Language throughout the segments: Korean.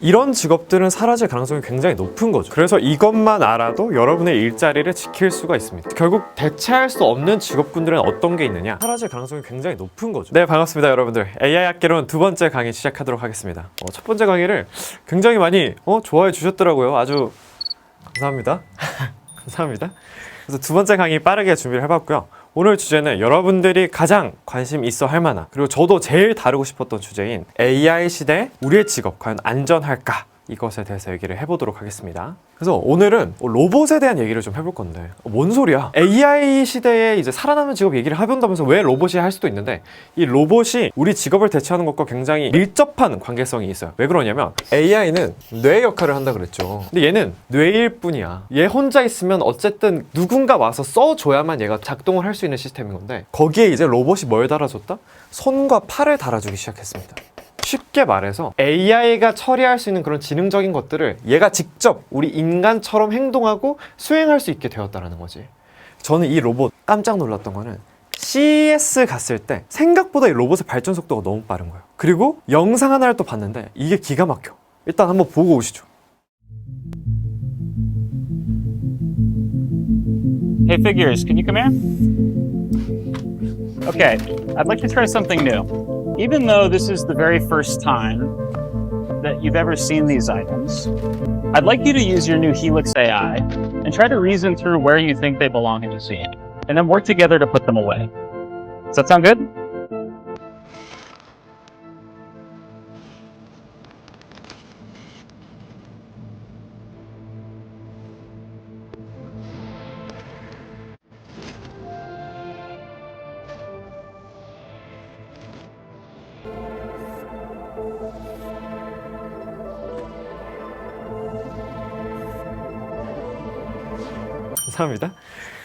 이런 직업들은 사라질 가능성이 굉장히 높은 거죠. 그래서 이것만 알아도 여러분의 일자리를 지킬 수가 있습니다. 결국 대체할 수 없는 직업군들은 어떤 게 있느냐? 사라질 가능성이 굉장히 높은 거죠. 네, 반갑습니다, 여러분들. AI 학개론 두 번째 강의 시작하도록 하겠습니다. 어, 첫 번째 강의를 굉장히 많이 어, 좋아해 주셨더라고요. 아주 감사합니다. 감사합니다. 그래서 두 번째 강의 빠르게 준비를 해봤고요. 오늘 주제는 여러분들이 가장 관심 있어 할 만한 그리고 저도 제일 다루고 싶었던 주제인 AI 시대 우리의 직업 과연 안전할까 이것에 대해서 얘기를 해보도록 하겠습니다. 그래서 오늘은 로봇에 대한 얘기를 좀 해볼 건데 어, 뭔 소리야? AI 시대에 이제 살아남는 직업 얘기를 해본다면서 왜 로봇이 할 수도 있는데 이 로봇이 우리 직업을 대체하는 것과 굉장히 밀접한 관계성이 있어요. 왜 그러냐면 AI는 뇌 역할을 한다 그랬죠. 근데 얘는 뇌일 뿐이야. 얘 혼자 있으면 어쨌든 누군가 와서 써줘야만 얘가 작동을 할 수 있는 시스템인 건데 거기에 이제 로봇이 뭘 달아줬다? 손과 팔을 달아주기 시작했습니다. 쉽게 말해서 AI가 처리할 수 있는 그런 지능적인 것들을 얘가 직접 우리 인간처럼 행동하고 수행할 수 있게 되었다라는 거지. 저는 이 로봇 깜짝 놀랐던 거는 CES 갔을 때 생각보다 이 로봇의 발전 속도가 너무 빠른 거예요. 그리고 영상 하나를 또 봤는데 이게 기가 막혀. 일단 한번 보고 오시죠. Hey, figures, can you come here? Okay, I'd like to try something new. Even though this is the very first time that you've ever seen these items, I'd like you to use your new Helix AI and try to reason through where you think they belong in the scene, and then work together to put them away. Does that sound good? 감사합니다.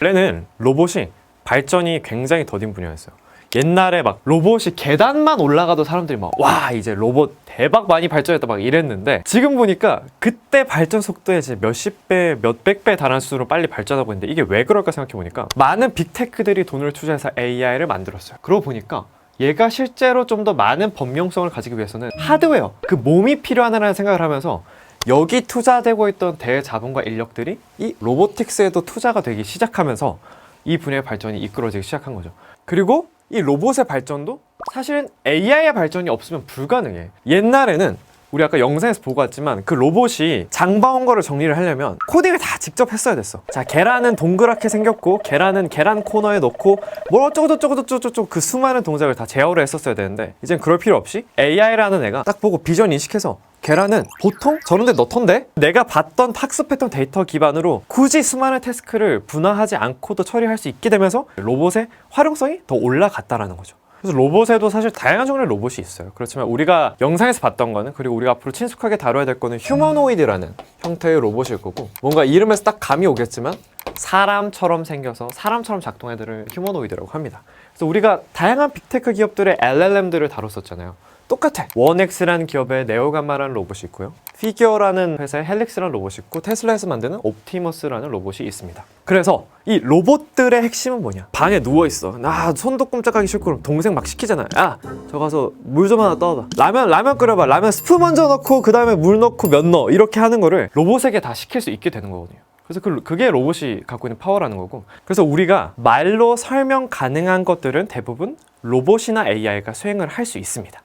원래는 로봇이 발전이 굉장히 더딘 분야였어요. 옛날에 막 로봇이 계단만 올라가도 사람들이 막 와 이제 로봇 대박 많이 발전했다 막 이랬는데 지금 보니까 그때 발전 속도에 이제 몇십 배, 몇백 배 달하는 수준으로 빨리 발전하고 있는데 이게 왜 그럴까 생각해 보니까 많은 빅테크들이 돈을 투자해서 AI를 만들었어요. 그러고 보니까 얘가 실제로 좀 더 많은 범용성을 가지기 위해서는 하드웨어, 그 몸이 필요하다는 생각을 하면서 여기 투자되고 있던 대자본과 인력들이 이 로보틱스에도 투자가 되기 시작하면서 이 분야의 발전이 이끌어지기 시작한 거죠. 그리고 이 로봇의 발전도 사실은 AI의 발전이 없으면 불가능해. 옛날에는 우리 아까 영상에서 보고 왔지만 그 로봇이 장바온 거를 정리를 하려면 코딩을 다 직접 했어야 됐어. 자, 계란은 동그랗게 생겼고 계란은 계란 코너에 넣고 뭐 어쩌고저쩌고저쩌고 그 수많은 동작을 다 제어를 했었어야 되는데 이젠 그럴 필요 없이 AI라는 애가 딱 보고 비전 인식해서 계란은 보통 저런 데 넣던데 내가 봤던 학습했던 데이터 기반으로 굳이 수많은 태스크를 분화하지 않고도 처리할 수 있게 되면서 로봇의 활용성이 더 올라갔다라는 거죠. 그래서 로봇에도 사실 다양한 종류의 로봇이 있어요. 그렇지만 우리가 영상에서 봤던 거는 그리고 우리가 앞으로 친숙하게 다뤄야 될 거는 휴머노이드라는 형태의 로봇일 거고 뭔가 이름에서 딱 감이 오겠지만 사람처럼 생겨서 사람처럼 작동하는 애들을 휴머노이드라고 합니다. 그래서 우리가 다양한 빅테크 기업들의 LLM들을 다뤘었잖아요. 똑같아. 원엑스라는 기업의 네오감마라는 로봇이 있고요. 피규어라는 회사의 헬릭스라는 로봇이 있고 테슬라에서 만드는 옵티머스라는 로봇이 있습니다. 그래서 이 로봇들의 핵심은 뭐냐? 방에 누워 있어. 나 손도 꼼짝하기 싫고 그럼 동생 막 시키잖아. 야, 저 가서 물 좀 하나 떠봐. 라면 라면 끓여봐. 라면 스프 먼저 넣고 그 다음에 물 넣고 면 넣어. 이렇게 하는 거를 로봇에게 다 시킬 수 있게 되는 거거든요. 그래서 그, 그게 로봇이 갖고 있는 파워라는 거고. 그래서 우리가 말로 설명 가능한 것들은 대부분 로봇이나 AI가 수행을 할 수 있습니다.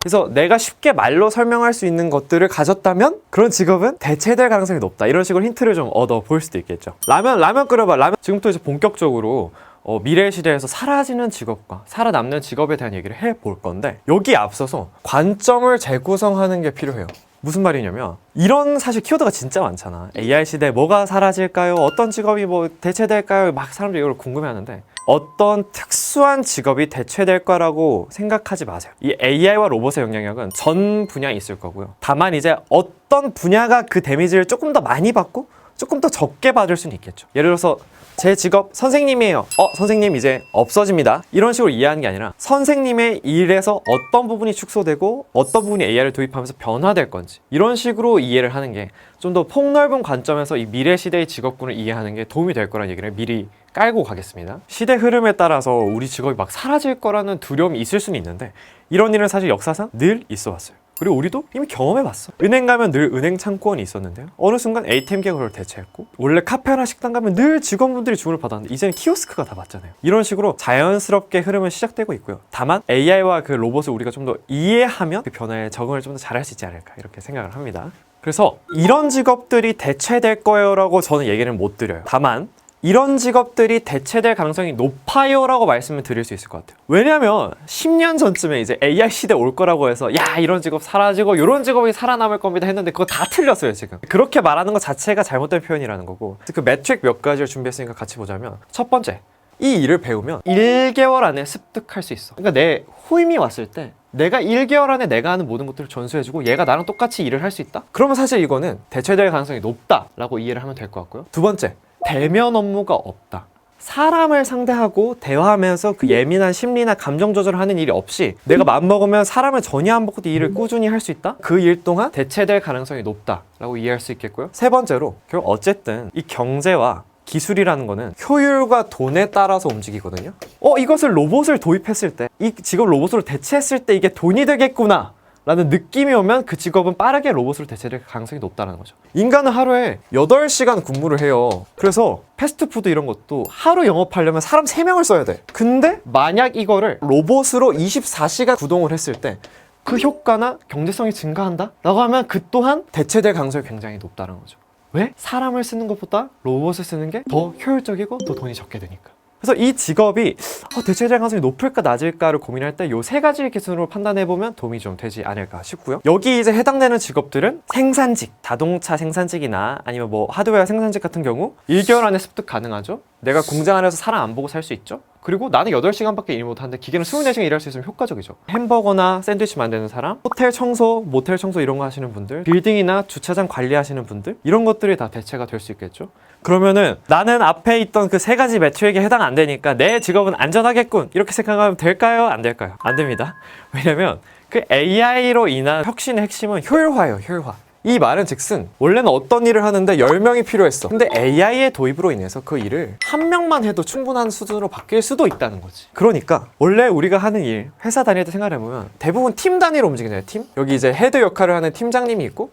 그래서 내가 쉽게 말로 설명할 수 있는 것들을 가졌다면 그런 직업은 대체될 가능성이 높다. 이런 식으로 힌트를 좀 얻어 볼 수도 있겠죠. 라면 라면 끓여봐. 라면 지금부터 이제 본격적으로 어, 미래 시대에서 사라지는 직업과 살아남는 직업에 대한 얘기를 해 볼 건데 여기 앞서서 관점을 재구성하는 게 필요해요. 무슨 말이냐면 이런 사실 키워드가 진짜 많잖아. AI 시대 뭐가 사라질까요? 어떤 직업이 뭐 대체될까요? 막 사람들이 이걸 궁금해하는데 어떤 특수한 직업이 대체될 거라고 생각하지 마세요. 이 AI와 로봇의 영향력은 전 분야에 있을 거고요. 다만 이제 어떤 분야가 그 데미지를 조금 더 많이 받고 조금 더 적게 받을 수는 있겠죠. 예를 들어서 제 직업 선생님이에요. 어, 선생님 이제 없어집니다. 이런 식으로 이해하는 게 아니라 선생님의 일에서 어떤 부분이 축소되고 어떤 부분이 AI를 도입하면서 변화될 건지 이런 식으로 이해를 하는 게 좀 더 폭넓은 관점에서 이 미래 시대의 직업군을 이해하는 게 도움이 될 거라는 얘기를 미리 깔고 가겠습니다. 시대 흐름에 따라서 우리 직업이 막 사라질 거라는 두려움이 있을 수는 있는데 이런 일은 사실 역사상 늘 있어 왔어요. 그리고 우리도 이미 경험해봤어. 은행 가면 늘 은행 창구원이 있었는데요. 어느 순간 ATM기가 그걸 대체했고 원래 카페나 식당 가면 늘 직원분들이 주문을 받았는데 이제는 키오스크가 다 받잖아요. 이런 식으로 자연스럽게 흐름은 시작되고 있고요. 다만 AI와 그 로봇을 우리가 좀 더 이해하면 그 변화에 적응을 좀 더 잘할 수 있지 않을까 이렇게 생각을 합니다. 그래서 이런 직업들이 대체될 거예요라고 저는 얘기는 못 드려요. 다만 이런 직업들이 대체될 가능성이 높아요라고 말씀을 드릴 수 있을 것 같아요. 왜냐하면 10년 전쯤에 이제 AI 시대 올 거라고 해서 야 이런 직업 사라지고 이런 직업이 살아남을 겁니다 했는데 그거 다 틀렸어요 지금. 그렇게 말하는 것 자체가 잘못된 표현이라는 거고 그 매트릭 몇 가지를 준비했으니까 같이 보자면 첫 번째 이 일을 배우면 1개월 안에 습득할 수 있어. 그러니까 내 후임이 왔을 때 내가 1개월 안에 내가 하는 모든 것들을 전수해주고 얘가 나랑 똑같이 일을 할 수 있다? 그러면 사실 이거는 대체될 가능성이 높다라고 이해를 하면 될 것 같고요. 두 번째, 대면 업무가 없다. 사람을 상대하고 대화하면서 그 예민한 심리나 감정 조절을 하는 일이 없이 내가 맘먹으면 사람을 전혀 안 보고도 일을 꾸준히 할 수 있다? 그 일 동안 대체될 가능성이 높다라고 이해할 수 있겠고요. 세 번째로 결국 어쨌든 이 경제와 기술이라는 거는 효율과 돈에 따라서 움직이거든요. 어, 이것을 로봇을 도입했을 때, 이 직업 로봇으로 대체했을 때 이게 돈이 되겠구나. 라는 느낌이 오면 그 직업은 빠르게 로봇으로 대체될 가능성이 높다는 거죠. 인간은 하루에 8시간 근무를 해요. 그래서 패스트푸드 이런 것도 하루 영업하려면 사람 3명을 써야 돼. 근데 만약 이거를 로봇으로 24시간 구동을 했을 때 그 효과나 경제성이 증가한다? 라고 하면 그 또한 대체될 가능성이 굉장히 높다는 거죠. 왜? 사람을 쓰는 것보다 로봇을 쓰는 게 더 효율적이고 더 돈이 적게 드니까. 그래서 이 직업이 어, 대체될 가능성이 높을까 낮을까를 고민할 때 요 세 가지 기준으로 판단해 보면 도움이 좀 되지 않을까 싶고요. 여기 이제 해당되는 직업들은 생산직, 자동차 생산직이나 아니면 뭐 하드웨어 생산직 같은 경우 1개월 안에 습득 가능하죠. 내가 공장 안에서 사람 안 보고 살 수 있죠. 그리고 나는 8시간밖에 일 못하는데 기계는 24시간 일할 수 있으면 효과적이죠. 햄버거나 샌드위치 만드는 사람, 호텔 청소, 모텔 청소 이런 거 하시는 분들, 빌딩이나 주차장 관리하시는 분들 이런 것들이 다 대체가 될 수 있겠죠. 그러면은 나는 앞에 있던 그 세 가지 매트릭에 해당 안 되니까 내 직업은 안전하겠군 이렇게 생각하면 될까요? 안 될까요? 안 됩니다. 왜냐면 그 AI로 인한 혁신의 핵심은 효율화예요, 효율화. 이 말은 즉슨 원래는 어떤 일을 하는데 10명이 필요했어. 근데 AI의 도입으로 인해서 그 일을 한 명만 해도 충분한 수준으로 바뀔 수도 있다는 거지. 그러니까 원래 우리가 하는 일, 회사 때 생각해보면 대부분 팀 단위로 움직이잖아요, 팀. 여기 이제 헤드 역할을 하는 팀장님이 있고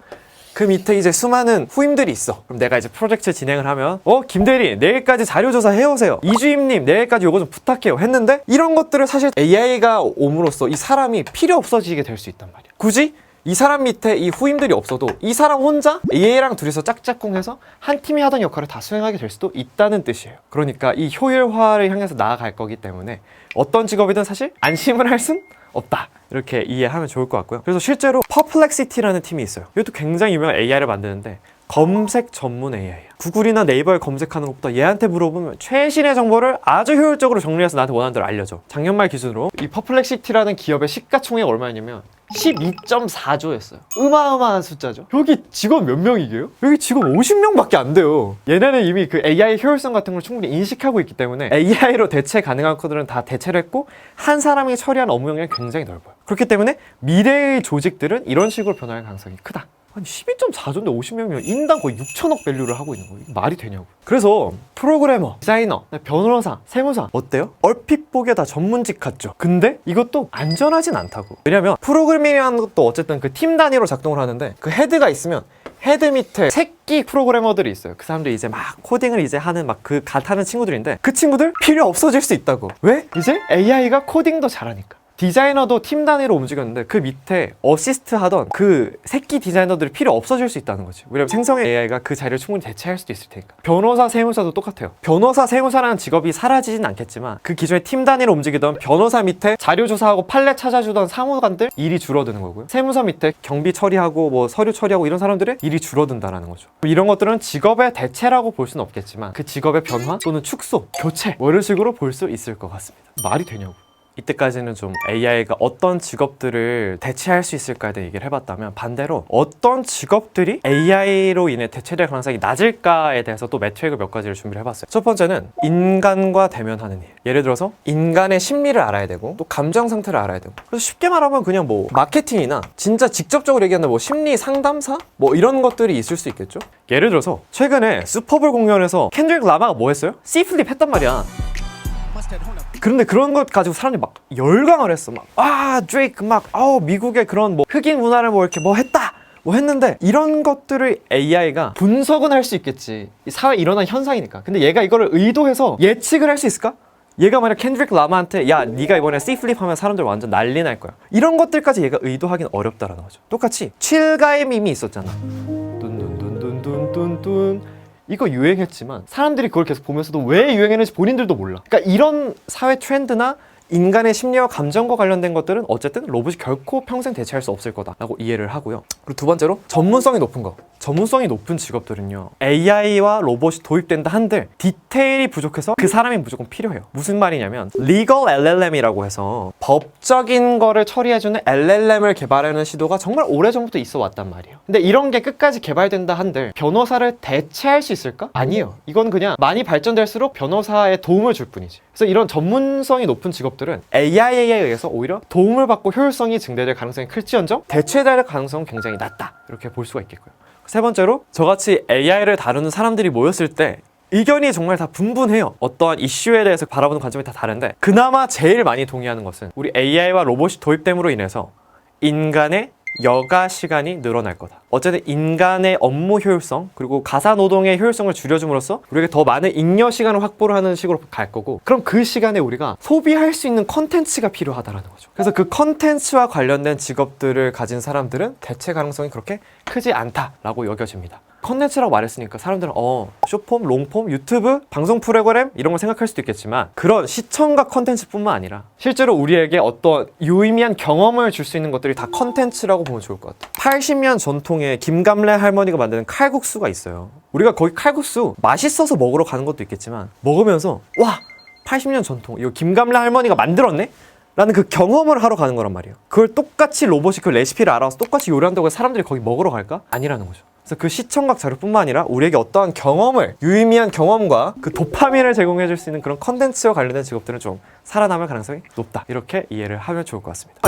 그 밑에 이제 수많은 후임들이 있어. 그럼 내가 이제 프로젝트 진행을 하면 어 김대리 내일까지 자료 조사 해오세요. 이주임님 내일까지 요거 좀 부탁해요. 했는데 이런 것들을 사실 AI가 옴으로써 이 사람이 필요 없어지게 될 수 있단 말이야. 굳이 이 사람 밑에 이 후임들이 없어도 이 사람 혼자 AI랑 둘이서 짝짝꿍해서 한 팀이 하던 역할을 다 수행하게 될 수도 있다는 뜻이에요. 그러니까 이 효율화를 향해서 나아갈 거기 때문에 어떤 직업이든 사실 안심을 할 순 없다. 이렇게 이해하면 좋을 것 같고요. 그래서 실제로 퍼플렉시티라는 팀이 있어요. 이것도 굉장히 유명한 AI를 만드는데 검색 전문 AI야. 구글이나 네이버에 검색하는 것보다 얘한테 물어보면 최신의 정보를 아주 효율적으로 정리해서 나한테 원하는 대로 알려줘. 작년 말 기준으로 이 퍼플렉시티라는 기업의 시가총액 얼마냐면 12.4조였어요. 어마어마한 숫자죠. 여기 직원 몇 명이게요? 여기 직원 50명밖에 안 돼요. 얘네는 이미 그 AI 효율성 같은 걸 충분히 인식하고 있기 때문에 AI로 대체 가능한 것들은 다 대체를 했고 한 사람이 처리하는 업무 용량이 굉장히 넓어요. 그렇기 때문에 미래의 조직들은 이런 식으로 변할 가능성이 크다. 아니 12.4조인데 50명이면 인당 거의 6천억 밸류를 하고 있는 거예요. 말이 되냐고. 그래서 프로그래머, 디자이너, 변호사, 세무사 어때요? 얼핏 보기에 다 전문직 같죠. 근데 이것도 안전하진 않다고. 왜냐면 프로그래밍이라는 것도 어쨌든 그 팀 단위로 작동을 하는데 그 헤드가 있으면 헤드 밑에 새끼 프로그래머들이 있어요. 그 사람들이 이제 막 코딩을 이제 하는 막 그 갓하는 친구들인데 그 친구들 필요 없어질 수 있다고. 왜? 이제 AI가 코딩도 잘하니까. 디자이너도 팀 단위로 움직였는데 그 밑에 어시스트 하던 그 새끼 디자이너들이 필요 없어질 수 있다는 거지. 왜냐면 생성의 AI가 그 자리를 충분히 대체할 수도 있을 테니까. 변호사, 세무사도 똑같아요. 변호사, 세무사라는 직업이 사라지진 않겠지만 그 기존에 팀 단위로 움직이던 변호사 밑에 자료 조사하고 판례 찾아주던 사무관들 일이 줄어드는 거고요. 세무사 밑에 경비 처리하고 뭐 서류 처리하고 이런 사람들의 일이 줄어든다라는 거죠. 이런 것들은 직업의 대체라고 볼 수는 없겠지만 그 직업의 변화 또는 축소, 교체 뭐 이런 식으로 볼 수 있을 것 같습니다. 말이 되냐고. 이때까지는 좀 AI가 어떤 직업들을 대체할 수 있을까에 대해 얘기를 해봤다면 반대로 어떤 직업들이 AI로 인해 대체될 가능성이 낮을까에 대해서 또 매트릭을 몇 가지를 준비를 해봤어요. 첫 번째는 인간과 대면하는 일. 예를 들어서 인간의 심리를 알아야 되고 또 감정 상태를 알아야 되고 그래서 쉽게 말하면 그냥 뭐 마케팅이나 진짜 직접적으로 얘기하는 뭐 심리 상담사 뭐 이런 것들이 있을 수 있겠죠. 예를 들어서 최근에 슈퍼볼 공연에서 켄드릭 라마가 뭐 했어요? C 플립 했단 말이야. 그런데 그런 것 가지고 사람들이 막 열광을 했어. 막, 아, 드레이크 막, 아우, 미국의 그런 뭐 흑인 문화를 뭐 이렇게 뭐 했다! 뭐 했는데 이런 것들을 AI가 분석은 할 수 있겠지. 이 사회에 일어난 현상이니까. 근데 얘가 이거를 의도해서 예측을 할 수 있을까? 얘가 만약 캔드릭 라마한테 야 네가 이번에 C 플립 하면 사람들 완전 난리 날 거야 이런 것들까지 얘가 의도하긴 어렵다라는 거죠 똑같이 칠가의 밈이 있었잖아 뚠뚠뚠뚠뚠뚠 이거 유행했지만 사람들이 그걸 계속 보면서도 왜 유행했는지 본인들도 몰라. 그러니까 이런 사회 트렌드나 인간의 심리와 감정과 관련된 것들은 어쨌든 로봇이 결코 평생 대체할 수 없을 거다라고 이해를 하고요. 그리고 두 번째로 전문성이 높은 거. 전문성이 높은 직업들은요. AI와 로봇이 도입된다 한들 디테일이 부족해서 그 사람이 무조건 필요해요. 무슨 말이냐면 legal LLM이라고 해서 법적인 거를 처리해주는 LLM을 개발하는 시도가 정말 오래전부터 있어 왔단 말이에요. 근데 이런 게 끝까지 개발된다 한들 변호사를 대체할 수 있을까? 아니에요. 이건 그냥 많이 발전될수록 변호사의 도움을 줄 뿐이지. 그래서 이런 전문성이 높은 직업 들은 AI에 의해서 오히려 도움을 받고 효율성이 증대될 가능성이 클지언정 대체될 가능성은 굉장히 낮다. 이렇게 볼 수가 있겠고요. 세 번째로 저같이 AI를 다루는 사람들이 모였을 때 의견이 정말 다 분분해요. 어떠한 이슈에 대해서 바라보는 관점이 다 다른데 그나마 제일 많이 동의하는 것은 우리 AI와 로봇이 도입됨으로 인해서 인간의 여가 시간이 늘어날 거다. 어쨌든 인간의 업무 효율성 그리고 가사 노동의 효율성을 줄여줌으로써 우리가 더 많은 잉여 시간을 확보를 하는 식으로 갈 거고 그럼 그 시간에 우리가 소비할 수 있는 컨텐츠가 필요하다라는 거죠. 그래서 그 컨텐츠와 관련된 직업들을 가진 사람들은 대체 가능성이 그렇게 크지 않다라고 여겨집니다. 컨텐츠라고 말했으니까 사람들은 어 쇼폼, 롱폼, 유튜브, 방송 프로그램 이런 걸 생각할 수도 있겠지만 그런 시청각 컨텐츠뿐만 아니라 실제로 우리에게 어떤 유의미한 경험을 줄 수 있는 것들이 다 컨텐츠라고 보면 좋을 것 같아요. 80년 전통의 김감래 할머니가 만드는 칼국수가 있어요. 우리가 거기 칼국수 맛있어서 먹으러 가는 것도 있겠지만 먹으면서 와 80년 전통 이거 김감래 할머니가 만들었네? 라는 그 경험을 하러 가는 거란 말이에요. 그걸 똑같이 로봇이 그 레시피를 알아서 똑같이 요리한다고 해서 사람들이 거기 먹으러 갈까? 아니라는 거죠. 그래서 그 시청각 자료뿐만 아니라 우리에게 어떠한 경험을 유의미한 경험과 그 도파민을 제공해 줄 수 있는 그런 컨텐츠와 관련된 직업들은 좀 살아남을 가능성이 높다. 이렇게 이해를 하면 좋을 것 같습니다.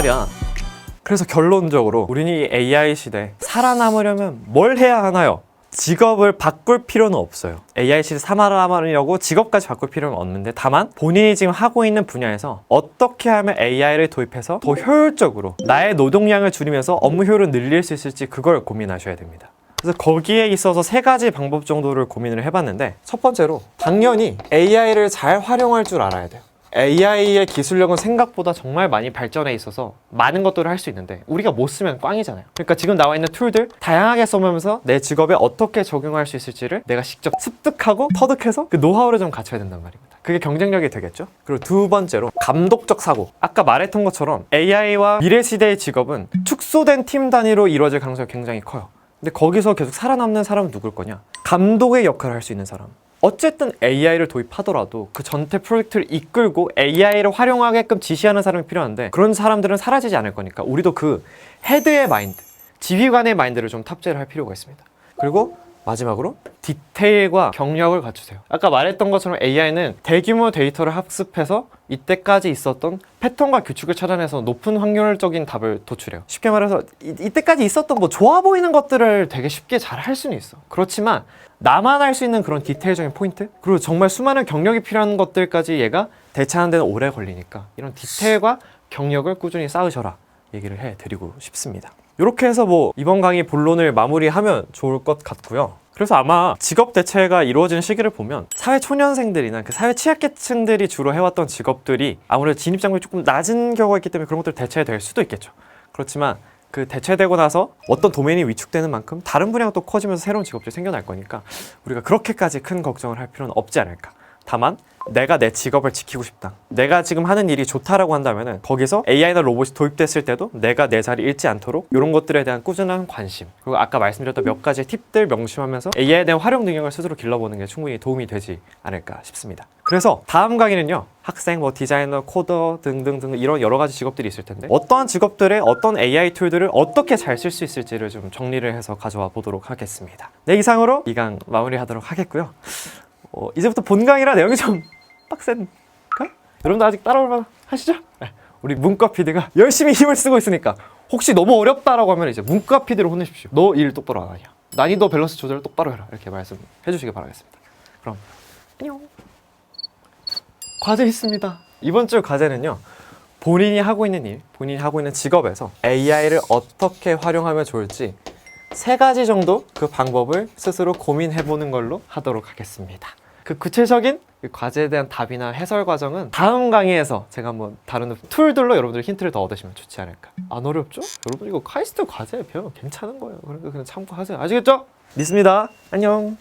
그래서 결론적으로 우리는 이 AI 시대 살아남으려면 뭘 해야 하나요? 직업을 바꿀 필요는 없어요. AI 시대 살아남으려고 직업까지 바꿀 필요는 없는데 다만 본인이 지금 하고 있는 분야에서 어떻게 하면 AI를 도입해서 더 효율적으로 나의 노동량을 줄이면서 업무 효율을 늘릴 수 있을지 그걸 고민하셔야 됩니다. 그래서 거기에 있어서 세 가지 방법 정도를 고민을 해봤는데 첫 번째로 당연히 AI를 잘 활용할 줄 알아야 돼요. AI의 기술력은 생각보다 정말 많이 발전해 있어서 많은 것들을 할 수 있는데 우리가 못 쓰면 꽝이잖아요. 그러니까 지금 나와 있는 툴들 다양하게 써보면서 내 직업에 어떻게 적용할 수 있을지를 내가 직접 습득하고 터득해서 그 노하우를 좀 갖춰야 된단 말입니다. 그게 경쟁력이 되겠죠? 그리고 두 번째로 감독적 사고. 아까 말했던 것처럼 AI와 미래 시대의 직업은 축소된 팀 단위로 이루어질 가능성이 굉장히 커요. 근데 거기서 계속 살아남는 사람은 누굴 거냐? 감독의 역할을 할 수 있는 사람. 어쨌든 AI를 도입하더라도 그 전체 프로젝트를 이끌고 AI를 활용하게끔 지시하는 사람이 필요한데 그런 사람들은 사라지지 않을 거니까 우리도 그 헤드의 마인드, 지휘관의 마인드를 좀 탑재를 할 필요가 있습니다. 그리고 마지막으로 디테일과 경력을 갖추세요. 아까 말했던 것처럼 AI는 대규모 데이터를 학습해서 이때까지 있었던 패턴과 규칙을 찾아내서 높은 확률적인 답을 도출해요. 쉽게 말해서 이, 이때까지 있었던 뭐 좋아 보이는 것들을 되게 쉽게 잘 할 수는 있어. 그렇지만 나만 할 수 있는 그런 디테일적인 포인트 그리고 정말 수많은 경력이 필요한 것들까지 얘가 대처하는 데는 오래 걸리니까 이런 디테일과 경력을 꾸준히 쌓으셔라 얘기를 해드리고 싶습니다. 이렇게 해서 뭐 이번 강의 본론을 마무리하면 좋을 것 같고요. 그래서 아마 직업 대체가 이루어지는 시기를 보면 사회 초년생들이나 그 사회 취약계층들이 주로 해왔던 직업들이 아무래도 진입 장벽이 조금 낮은 경우가 있기 때문에 그런 것들 대체될 수도 있겠죠. 그렇지만 그 대체되고 나서 어떤 도메인이 위축되는 만큼 다른 분야가 또 커지면서 새로운 직업들이 생겨날 거니까 우리가 그렇게까지 큰 걱정을 할 필요는 없지 않을까. 다만 내가 내 직업을 지키고 싶다. 내가 지금 하는 일이 좋다라고 한다면은 거기서 AI나 로봇이 도입됐을 때도 내가 내 자리 잃지 않도록 이런 것들에 대한 꾸준한 관심 그리고 아까 말씀드렸던 몇 가지 팁들 명심하면서 AI에 대한 활용 능력을 스스로 길러보는 게 충분히 도움이 되지 않을까 싶습니다. 그래서 다음 강의는요 학생, 뭐 디자이너, 코더 등등등 이런 여러 가지 직업들이 있을 텐데 어떠한 직업들의 어떤 AI 툴들을 어떻게 잘 쓸 수 있을지를 좀 정리를 해서 가져와 보도록 하겠습니다. 네 이상으로 이 강 마무리하도록 하겠고요. 어, 이제부터 본강이라 내용이 좀 빡센가? 여러분들 아직 따라올만 하시죠? 네, 우리 문과 PD가 열심히 힘을 쓰고 있으니까 혹시 너무 어렵다라고 하면 이제 문과 PD를 혼내십시오. 너 일 똑바로 안 하냐? 난이도 밸런스 조절을 똑바로 해라. 이렇게 말씀해 주시기 바라겠습니다. 그럼 안녕. 과제 있습니다. 이번 주 과제는요. 본인이 하고 있는 일, 본인이 하고 있는 직업에서 AI를 어떻게 활용하면 좋을지 세 가지 정도 그 방법을 스스로 고민해 보는 걸로 하도록 하겠습니다. 그 구체적인 그 과제에 대한 답이나 해설 과정은 다음 강의에서 제가 한번 다루는 툴들로 여러분들 힌트를 더 얻으시면 좋지 않을까. 안 어렵죠? 여러분 이거 카이스트 과제 배우면 괜찮은 거예요. 그러니까 그냥 참고하세요. 아시겠죠? 믿습니다. 안녕.